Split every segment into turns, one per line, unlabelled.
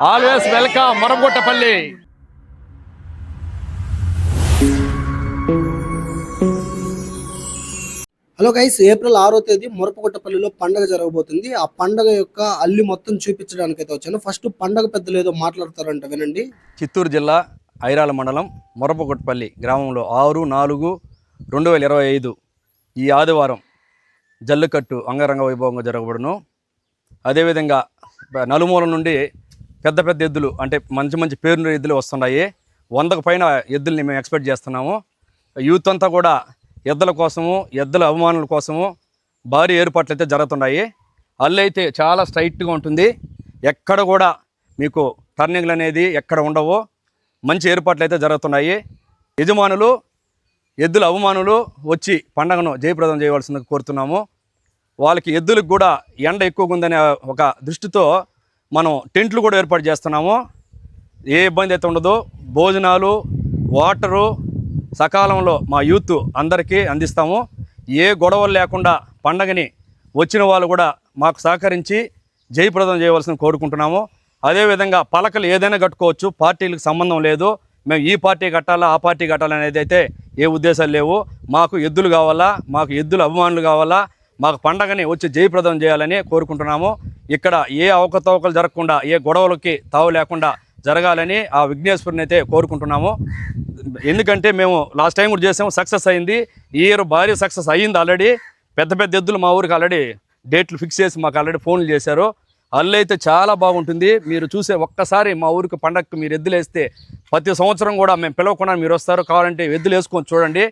Always welcome Moragottapalli
hello guys April ఆరో తేదీ మురపకొట్టపల్లిలో పండగ జరగబోతుంది. ఆ పండగ యొక్క అల్లి మొత్తం చూపించడానికి అయితే వచ్చాను. ఫస్ట్ పండగ పెద్దలు ఏదో మాట్లాడతారంట వినండి.
చిత్తూరు జిల్లా ఐరాల మండలం మొరపకొట్టపల్లి గ్రామంలో ఆరు నాలుగు రెండు వేల ఇరవై ఐదు ఈ ఆదివారం జల్లికట్టు అంగరంగ వైభవంగా జరగబడును. అదేవిధంగా నలుమూల నుండి పెద్ద పెద్ద ఎద్దులు అంటే మంచి మంచి పేరున్న ఎద్దులు వస్తున్నాయి. వందకు పైన ఎద్దుల్ని మేము ఎక్స్పెక్ట్ చేస్తున్నాము. యూత్ అంతా కూడా ఎద్దుల కోసము ఎద్దుల అభిమానుల కోసము భారీ ఏర్పాట్లు అయితే జరుగుతున్నాయి. అల్లు అయితే చాలా స్ట్రైట్గా ఉంటుంది. ఎక్కడ కూడా మీకు టర్నింగ్లు అనేది ఎక్కడ ఉండవు. మంచి ఏర్పాట్లు అయితే జరుగుతున్నాయి. యజమానులు ఎద్దుల అభిమానులు వచ్చి పండగను జయప్రదం చేయవలసిందిగా కోరుతున్నాము. వాళ్ళకి ఎద్దులకు కూడా ఎండ ఎక్కువగా ఉందనే ఒక దృష్టితో మనం టెంట్లు కూడా ఏర్పాటు చేస్తున్నాము. ఏ ఇబ్బంది అయితే ఉండదు. భోజనాలు వాటరు సకాలంలో మా యూత్ అందరికీ అందిస్తాము. ఏ గొడవలు లేకుండా పండగని వచ్చిన వాళ్ళు కూడా మాకు సహకరించి జయప్రదం చేయవలసిన కోరుకుంటున్నాము. అదేవిధంగా పలకలు ఏదైనా కట్టుకోవచ్చు. పార్టీలకు సంబంధం లేదు. మేము ఈ పార్టీ కట్టాలా ఆ పార్టీ కట్టాలా అనేది అయితే ఏ ఉద్దేశాలు లేవు. మాకు ఎద్దులు కావాలా మాకు ఎద్దుల అభిమానులు కావాలా మాకు పండగని వచ్చి జయప్రదం చేయాలని కోరుకుంటున్నాము. ఇక్కడ ఏ అవకతవకలు జరగకుండా ఏ గొడవలకి తావు లేకుండా జరగాలని ఆ విఘ్నేశ్వరుని అయితే కోరుకుంటున్నాము. ఎందుకంటే మేము లాస్ట్ టైం కూడా చేసాము సక్సెస్ అయింది. ఈ ఇయర్ భారీ సక్సెస్ అయ్యింది ఆల్రెడీ. పెద్ద పెద్ద ఎద్దులు మా ఊరికి ఆల్రెడీ డేట్లు ఫిక్స్ చేసి మాకు ఆల్రెడీ ఫోన్లు చేశారు. అల్లు అయితే చాలా బాగుంటుంది. మీరు చూసే ఒక్కసారి మా ఊరికి పండగకు మీరు ఎద్దులు వేస్తే ప్రతి సంవత్సరం కూడా మేము పిలవకుండా మీరు వస్తారు. కావాలంటే ఎద్దులు వేసుకొని చూడండి.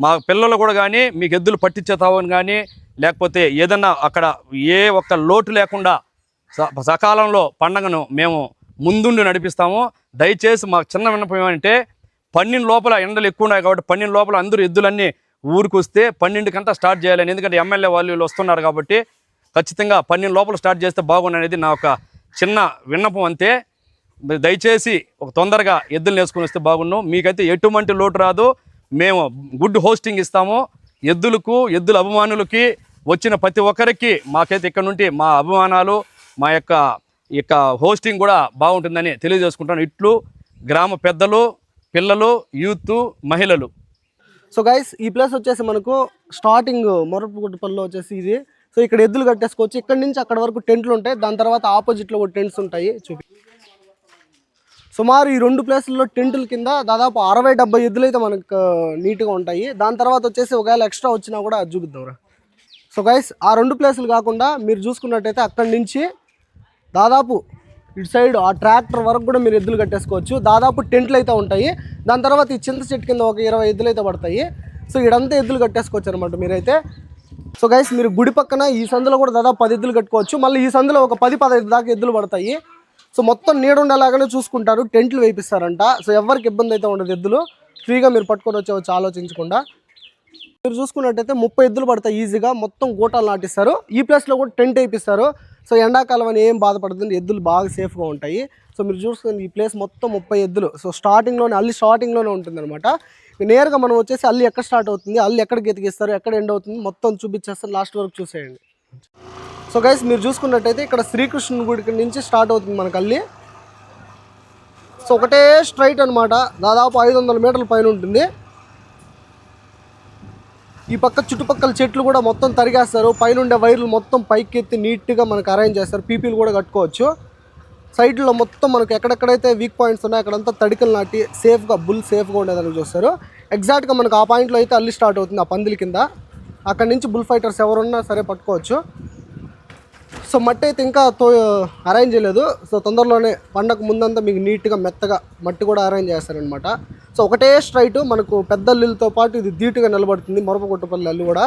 మా పిల్లలు కూడా కానీ మీకు ఎద్దులు పట్టించేతావని కానీ లేకపోతే ఏదన్నా అక్కడ ఏ ఒక్క లోటు లేకుండా స- సకాలంలో పండగను మేము ముందుండి నడిపిస్తాము. దయచేసి మాకు చిన్న విన్నపం ఏమంటే పన్నెండు లోపల ఎండలు ఎక్కువ ఉన్నాయి కాబట్టి పన్నెండు లోపల అందరూ ఎద్దులన్నీ ఊరికి వస్తే పన్నెండుకంతా స్టార్ట్ చేయాలని. ఎందుకంటే ఎమ్మెల్యే వాళ్ళు వస్తున్నారు కాబట్టి ఖచ్చితంగా పన్నెండు లోపల స్టార్ట్ చేస్తే బాగుండనేది నా ఒక చిన్న విన్నపం అంతే. దయచేసి ఒక తొందరగా ఎద్దులు నేర్చుకుని వస్తే బాగుండు. మీకైతే ఎటువంటి లోటు రాదు. మేము గుడ్ హోస్టింగ్ ఇస్తాము. ఎద్దులకు ఎద్దుల అభిమానులకి వచ్చిన ప్రతి ఒక్కరికి మాకైతే ఇక్కడ నుండి మా అభిమానాలు మా యొక్క ఈ యొక్క హోస్టింగ్ కూడా బాగుంటుందని తెలియజేసుకుంటాను. ఇట్లు గ్రామ పెద్దలు పిల్లలు యూత్ మహిళలు.
సో గైస్ ఈ ప్లేస్ వచ్చేసి మనకు స్టార్టింగ్ మొరపకొట్టపల్లిలో వచ్చేసి ఇది. సో ఇక్కడ ఎద్దులు కట్టేసుకోవచ్చు. ఇక్కడ నుంచి అక్కడ వరకు టెంట్లు ఉంటాయి. దాని తర్వాత ఆపోజిట్లో కూడా టెంట్స్ ఉంటాయి. చూపి సుమారు ఈ రెండు ప్లేసుల్లో టెంటుల కింద దాదాపు అరవై డెబ్బై ఎద్దులు అయితే మనకు నీట్గా ఉంటాయి. దాని తర్వాత వచ్చేసి ఒకవేళ ఎక్స్ట్రా వచ్చినా కూడా అది చూపిద్దాంరా సో గైస్ ఆ రెండు ప్లేసులు కాకుండా మీరు చూసుకున్నట్టయితే అక్కడి నుంచి దాదాపు ఇటు సైడ్ ఆ ట్రాక్టర్ వరకు కూడా మీరు ఎద్దులు కట్టేసుకోవచ్చు. దాదాపు టెంట్లు అయితే ఉంటాయి. దాని తర్వాత ఈ చింత చెట్టు కింద ఒక ఇరవై ఎద్దులు అయితే పడతాయి. సో ఇడంతా ఎద్దులు కట్టేసుకోవచ్చు అనమాట మీరైతే. సో గైస్ మీరు గుడి పక్కన ఈ సందులో కూడా దాదాపు పది ఎద్దులు కట్టుకోవచ్చు. మళ్ళీ ఈ సందులో ఒక పది పదహైదు దాకా ఎద్దులు పడతాయి. సో మొత్తం నీడ ఉండేలాగానే చూసుకుంటారు. టెంట్లు వేయిస్తారంట సో ఎవరికి ఇబ్బంది అయితే ఉండదు ఎద్దులు. ఫ్రీగా మీరు పట్టుకొని వచ్చేవచ్చు ఆలోచించకుండా. మీరు చూసుకున్నట్టయితే ముప్పై ఎద్దులు పడతాయి ఈజీగా. మొత్తం గూటాలు నాటిస్తారు. ఈ ప్లేస్లో కూడా టెంట్ వేయిస్తారు సో ఎండాకాలం అని ఏం బాధపడుతుంది ఎద్దులు బాగా సేఫ్గా ఉంటాయి. సో మీరు చూసుకుని ఈ ప్లేస్ మొత్తం ముప్పై ఎద్దులు. సో స్టార్టింగ్లోనే అల్లి స్టార్టింగ్లోనే ఉంటుందన్నమాట. నేరుగా మనం వచ్చేసి అల్లి ఎక్కడ స్టార్ట్ అవుతుంది అల్లి ఎక్కడ గెతికిస్తారు ఎక్కడ ఎండ్ అవుతుంది మొత్తం చూపించేస్తారు. లాస్ట్ వరకు చూసేయండి. సో గైస్ మీరు చూసుకున్నట్టయితే ఇక్కడ శ్రీకృష్ణుని గుడి నుంచి స్టార్ట్ అవుతుంది మనకు అల్లి సో ఒకటే స్ట్రైట్ అనమాట దాదాపు ఐదు వందల మీటర్ల పైన ఉంటుంది. ఈ పక్క చుట్టుపక్కల చెట్లు కూడా మొత్తం తరిగేస్తారు. పైన ఉండే వైర్లు మొత్తం పైకి ఎత్తి నీట్గా మనకు అరేంజ్ చేస్తారు. పీపీలు కూడా కట్టుకోవచ్చు. సైడ్లో మొత్తం మనకు ఎక్కడెక్కడైతే వీక్ పాయింట్స్ ఉన్నాయో అక్కడంతా తడికలు నాటి సేఫ్గా బుల్ సేఫ్గా ఉండేదానికి చూస్తారు. ఎగ్జాక్ట్గా మనకు ఆ పాయింట్లో అయితే అల్లి స్టార్ట్ అవుతుంది ఆ పందిల కింద. అక్కడ నుంచి బుల్ ఫైటర్స్ ఎవరున్నా సరే పట్టుకోవచ్చు. సో మట్టి అయితే ఇంకా తో అరేంజ్ చేయలేదు. సో తొందరలోనే పండగ ముందంతా మీకు నీట్గా మెత్తగా మట్టి కూడా అరేంజ్ చేస్తారనమాట సో ఒకటే స్ట్రైట్ మనకు పెద్ద అల్లులతో పాటు ఇది ధీటుగా నిలబడుతుంది. మొరపకొట్టపల్లి అల్లు కూడా.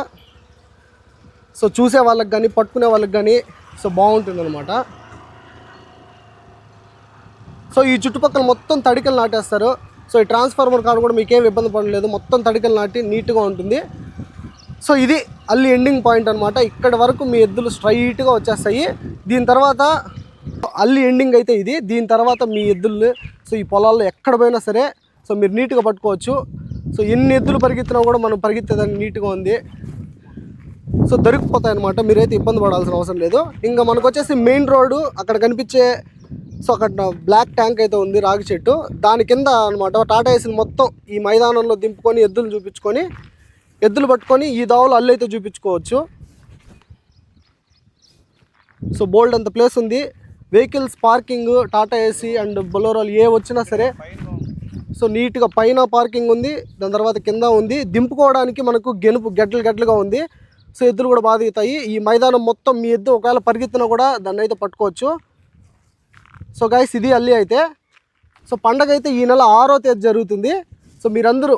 సో చూసే వాళ్ళకి కానీ పట్టుకునే వాళ్ళకి కానీ సో బాగుంటుంది అనమాట సో ఈ చుట్టుపక్కల మొత్తం తడికలు నాటేస్తారు. సో ఈ ట్రాన్స్ఫార్మర్ కాడ కూడా మీకేం ఇబ్బంది పడలేదు. మొత్తం తడికలు నాటి నీట్గా ఉంటుంది. సో ఇది అల్లి ఎండింగ్ పాయింట్ అనమాట ఇక్కడ వరకు మీ ఎద్దులు స్ట్రైట్గా వచ్చేస్తాయి. దీని తర్వాత అల్లి ఎండింగ్ అయితే ఇది. దీని తర్వాత మీ ఎద్దులు సో ఈ పొలాల్లో ఎక్కడ పోయినా సరే సో మీరు నీట్గా పట్టుకోవచ్చు. సో ఎన్ని ఎద్దులు పరిగెత్తినా కూడా మనం పరిగెత్తేదాన్ని నీట్గా ఉంది. సో దొరికిపోతాయి అనమాట మీరైతే ఇబ్బంది పడాల్సిన అవసరం లేదు. ఇంకా మనకు వచ్చేసి మెయిన్ రోడ్డు అక్కడ కనిపించే సో అక్కడ బ్లాక్ ట్యాంక్ అయితే ఉంది రాగి చెట్టు. దాని కింద అనమాట టాటా ఏసీని మొత్తం ఈ మైదానంలో దింపుకొని ఎద్దులు చూపించుకొని ఎద్దులు పట్టుకొని ఈ దావులు అయితే చూపించుకోవచ్చు. సో బోల్డ్ అంత ప్లేస్ ఉంది. Vehicles parking Tata AC and బొలోరోలు ఏ వచ్చినా సరే. సో నీట్గా పైన పార్కింగ్ ఉంది. దాని తర్వాత కింద ఉంది. దింపుకోవడానికి మనకు గెనుపు గడ్డలు గడ్డలుగా ఉంది. సో ఎద్దులు కూడా బాగా దిగుతాయి ఈ మైదానం మొత్తం మీ ఎద్దు ఒకవేళ పరిగెత్తినా కూడా దాన్ని అయితే పట్టుకోవచ్చు. సో గైస్ ఇది అల్లి అయితే. సో పండగ అయితే ఈ నెల ఆరో తేదీ జరుగుతుంది. సో మీరందరూ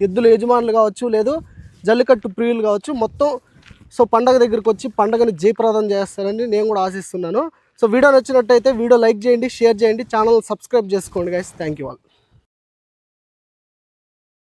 ఎద్దుల యజమానులు కావచ్చు లేదు జల్లికట్టు ప్రియులు కావచ్చు మొత్తం సో పండగ దగ్గరికి వచ్చి పండగని జయప్రదం చేస్తారని నేను కూడా ఆశిస్తున్నాను. సో వీడియో నచ్చినట్టయితే వీడియో లైక్ చేయండి షేర్ చేయండి ఛానల్ సబ్స్క్రైబ్ చేసుకోండి గైస్ థ్యాంక్ యూ ఆల్